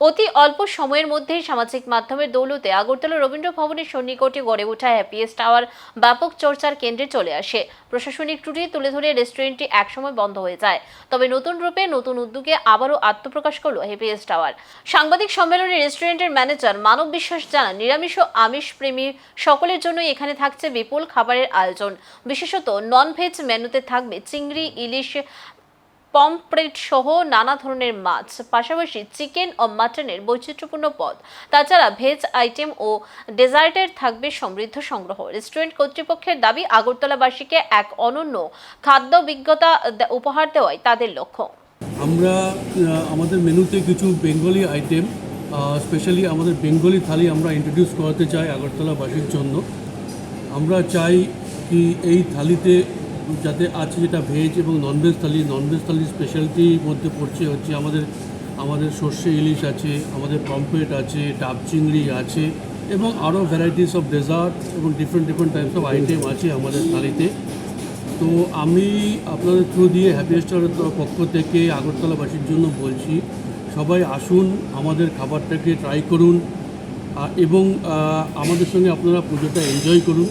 অতি অল্প সময়ের মধ্যেই সামাজিক মাধ্যমের দৌলতে আগরতলা রবীন্দ্র ভবনের সন্নিকটে গড়ে ওঠা হ্যাপিয়েস্ট টাওয়ার ব্যাপক চর্চার কেন্দ্রে চলে আসে। প্রশাসনিক ত্রুটি তুলে ধরে রেস্টুরেন্টটি একসময় বন্ধ হয়ে যায়। তবে নতুন রূপে নতুন উদ্যোগে আবারও আত্মপ্রকাশ করল হ্যাপিয়েস্ট টাওয়ার সাংবাদিক সম্মেলনে রেস্টুরেন্টের ম্যানেজার মানব বিশ্বাস জানান, নিরামিষ ও আমিষ প্রেমী সকলের জন্যই এখানে থাকছে বিপুল খাবারের আয়োজন। বিশেষত নন ভেজ মেনুতে থাকবে চিংড়ি, ইলিশ পমপ্লেট সহ নানা ধরনের মাছ, পাশাপাশি চিকেন ও মাটনের বৈচিত্র্যপূর্ণ পদ। তাছাড়া ভেজ আইটেম ও ডেজার্টের থাকবে সমৃদ্ধ সংগ্রহ। রেস্টুরেন্ট কর্তৃপক্ষের দাবি আগরতলাবাসীকে এক অনন্য খাদ্য অভিজ্ঞতা উপহার দেওয়াই তাদের লক্ষ্য। আমরা আমাদের মেনুতে কিছু বেঙ্গলি আইটেম স্পেশালি আমাদের বেঙ্গলি থালি আমরা ইন্ট্রোডিউস করাতে চাই আগরতলাবাসীর জন্য। আমরা চাই কি এই থালিতে যাতে আছে যেটা ভেজ এবং ননভেজ থালি ননভেজ থালির স্পেশালিটির মধ্যে পড়ছে হচ্ছে আমাদের আমাদের সর্ষে ইলিশ আছে, আমাদের পম্পলেট আছে, ডাব চিংড়ি আছে এবং আরও ভ্যারাইটিস অফ ডেজার্ট এবং different different types of item আছে আমাদের থালিতে। তো আমি আপনাদের থ্রু দিয়ে হ্যাপি স্টারের পক্ষ থেকে আগরতলাবাসীর জন্য বলছি, সবাই আসুন, আমাদের খাবারটাকে ট্রাই করুন এবং আমাদের সঙ্গে আপনারা পুজোটা এনজয় করুন।